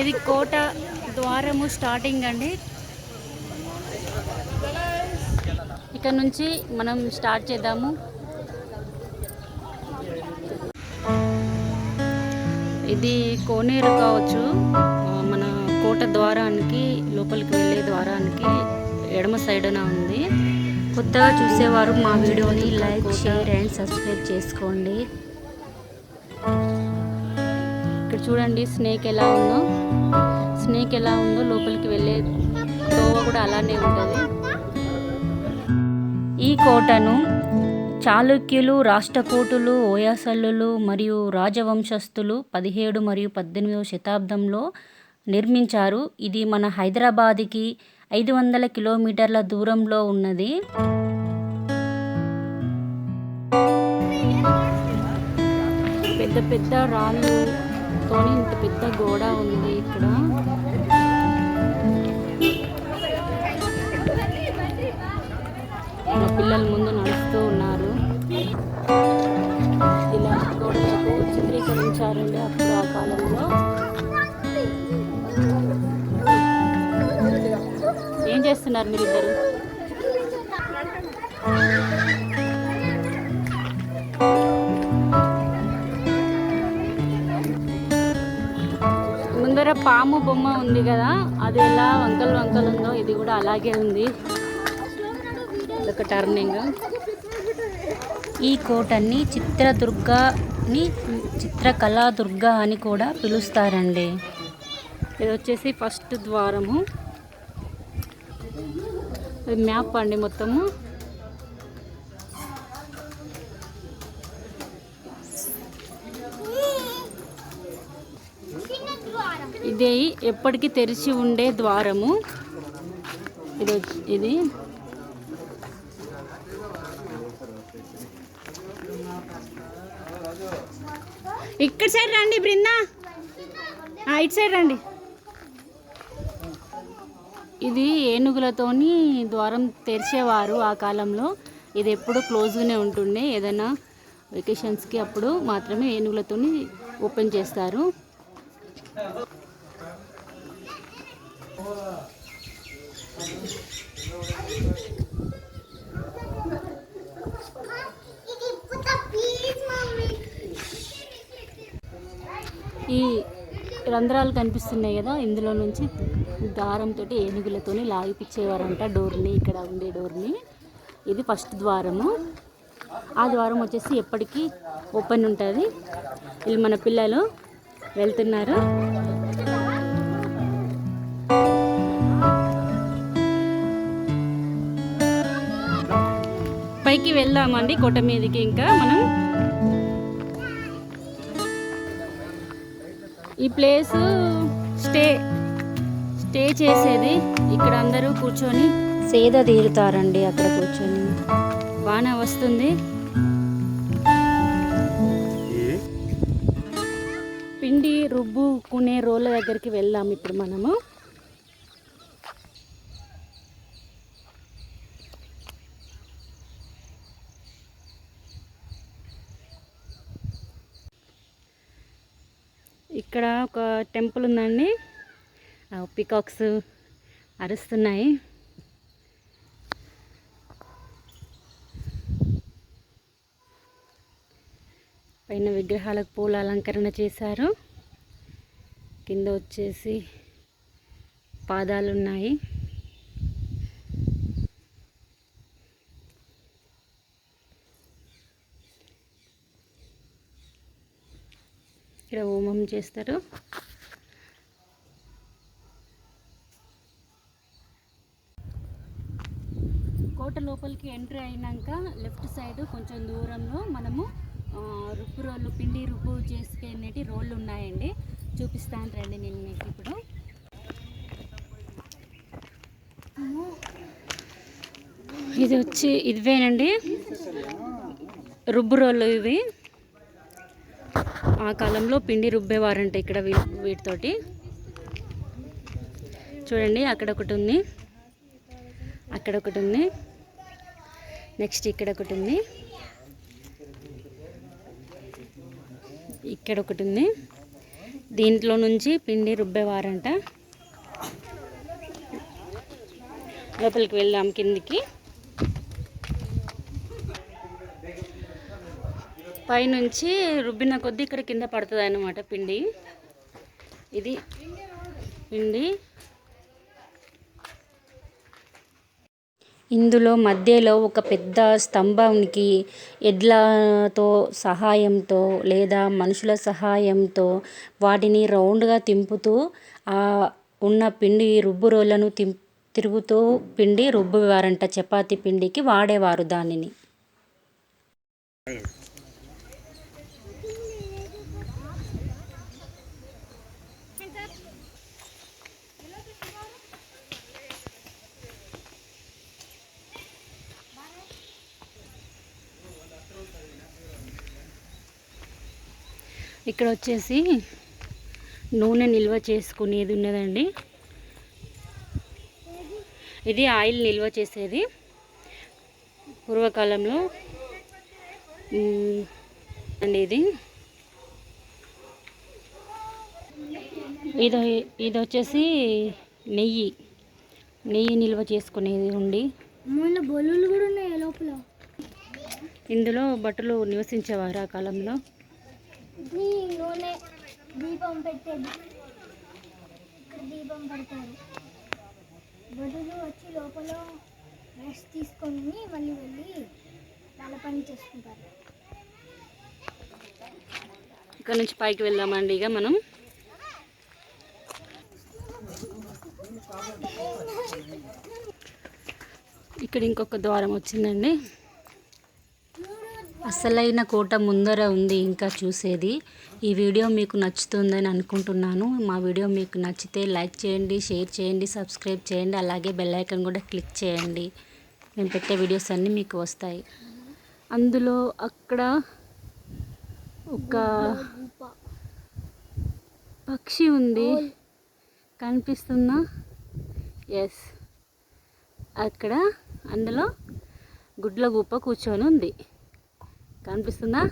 ఇది కోట ద్వారము స్టార్టింగ్ అండి. ఇక్కడ నుంచి మనం స్టార్ట్ చేద్దాము. ఇది కోనేరు కావచ్చు. మన కోట ద్వారానికి లోపలికి వెళ్ళే ద్వారానికి ఎడమ సైడున ఉంది. కొత్తగా చూసేవారు మా వీడియోని లైక్ షేర్ అండ్ సబ్స్క్రైబ్ చేసుకోండి. చూడండి స్నేక్ ఎలా ఉందో. స్నేక్ ఎలా ఉందో లోపలికి వెళ్ళే తోవ కూడా అలానే ఉంటుంది. ఈ కోటను చాళుక్యులు రాష్ట్రకూటులు ఓయాసల్లులు మరియు రాజవంశస్థులు పదిహేడు మరియు పద్దెనిమిదవ శతాబ్దంలో నిర్మించారు. ఇది మన హైదరాబాద్కి ఐదు వందల కిలోమీటర్ల దూరంలో ఉన్నది. పెద్ద పెద్ద రాళ్ళు కానీ ఇంత పెద్ద గోడ ఉంది ఇక్కడ. మా పిల్లలు ముందు నడుస్తూ ఉన్నారు. ఇలా గోడలకు చిత్రీకరించారండి అప్పుడు ఆ కాలంలో ఏం చేస్తున్నారు మీరిద్దరు? దగ్గర పాము బొమ్మ ఉంది కదా అది ఎలా వంకలు వంకలు ఉందో ఇది కూడా అలాగే ఉంది. ఒక టర్నింగ్ ఈ కోటని చిత్రదుర్గని చిత్రకళాదుర్గ అని కూడా పిలుస్తారండి. ఇది వచ్చేసి ఫస్ట్ ద్వారము. మ్యాప్ అండి మొత్తము. ఇది ఎప్పటికీ తెరిచి ఉండే ద్వారము. ఇది ఇది. ఇక్కడ సైడ్ రండి బృందా. ఇటు సైడ్ రండి. ఇది ఏనుగులతోని ద్వారం తెరిచేవారు ఆ కాలంలో. ఇది ఎప్పుడు క్లోజ్గానే ఉంటుండే. ఏదైనా వెకేషన్స్కి అప్పుడు మాత్రమే ఏనుగులతోని ఓపెన్ చేస్తారు. ఈ రంధ్రాలు కనిపిస్తున్నాయి కదా ఇందులో నుంచి దారంతో ఏనుగులతో లాగిపిచ్చేవారంట డోర్ని ఇక్కడ ఉండే డోర్ని. ఇది ఫస్ట్ ద్వారము. ఆ ద్వారం వచ్చేసి ఎప్పటికీ ఓపెన్ ఉంటుంది. వీళ్ళు మన పిల్లలు వెళ్తున్నారు. పైకి వెళ్దామండి కోట మీదకి ఇంకా మనం. ఈ ప్లేస్ స్టే స్టే చేసేది ఇక్కడ అందరూ కూర్చొని. సేద తీరుతారండి అక్కడ కూర్చొని. వాన వస్తుంది. పిండి రుబ్బుకునే రోళ్ళ దగ్గరికి వెళ్దాం ఇప్పుడు మనము. ఇక్కడ ఒక టెంపుల్ ఉందండి. పికాక్స్ అరుస్తున్నాయి. పైన విగ్రహాలకు పూల అలంకరణ చేశారు. కింద వచ్చేసి పాదాలు ఉన్నాయి ఇక్కడ హోమం చేస్తారు. కోట లోపలికి ఎంట్రీ అయినాక లెఫ్ట్ సైడ్ కొంచెం దూరంలో మనము రుబ్బు రోళ్ళు పిండి రుబ్బు చేసుకునేటి రోళ్ళు ఉన్నాయండి. చూపిస్తాను రండి నేను మీకు ఇప్పుడు. ఇది వచ్చి ఇదివేనండి. రుబ్బు రోళ్ళు ఇవి. ఆ కాలంలో పిండి రుబ్బేవారంట ఇక్కడ వీ- వీటితోటి. చూడండి అక్కడ ఒకటి ఉంది అక్కడ ఒకటి ఉంది నెక్స్ట్ ఇక్కడ ఒకటి ఉంది ఇక్కడ ఒకటి ఉంది దీంట్లో నుంచి పిండి రుబ్బేవారంట. లోపలికి వెళ్దాం కిందికి. పైనుంచి రుబ్బిన కొద్దీ ఇక్కడ కింద పడుతుంది అన్నమాట పిండి. ఇది పిండి. ఇందులో మధ్యలో ఒక పెద్ద స్తంభానికి ఎడ్లతో సహాయంతో లేదా మనుషుల సహాయంతో వాటిని రౌండ్గా తింపుతూ ఆ ఉన్న పిండి రుబ్బు రోళ్ళను తిం తిరుగుతూ పిండి రుబ్బువారంట చపాతి పిండికి వాడేవారు దానిని. ఇక్కడ వచ్చేసి నూనె నిల్వ చేసుకునేది ఉన్నదండి. ఇది ఆయిల్ నిల్వ చేసేది. పూర్వకాలంలో అండి ఇది. ఇది ఇది వచ్చేసి నెయ్యి. నెయ్యి నిల్వ చేసుకునేది ఉండి. బొల్లులు కూడా ఉన్నాయి లోపల? ఇందులో బట్టలు నివసించేవారు ఆ కాలంలో. ఈ నూనె దీపం పెట్టేది ఇక్కడ దీపం పెడతారు. బదులు వచ్చి లోపల రెస్ట్ తీసుకొని మళ్ళీ వెళ్ళి వాళ్ళ పని చేసుకుంటారు. ఇక్కడ నుంచి పైకి వెళ్దామండి ఇక మనం. ఇక్కడ ఇంకొక ద్వారం వచ్చిందండి. అసలైన కోట ముందర ఉంది ఇంకా చూసేది. ఈ వీడియో మీకు నచ్చుతుందని అనుకుంటున్నాను. మా వీడియో మీకు నచ్చితే లైక్ చేయండి షేర్ చేయండి సబ్స్క్రైబ్ చేయండి అలాగే బెల్ కూడా క్లిక్ చేయండి. మేము పెట్టే వీడియోస్ అన్నీ మీకు వస్తాయి. అందులో అక్కడ ఒక పక్షి ఉంది. కనిపిస్తుందా ఎస్ అక్కడ అందులో గుడ్ల గుప్ప కూర్చొని ఉంది కనిపిస్తుందా?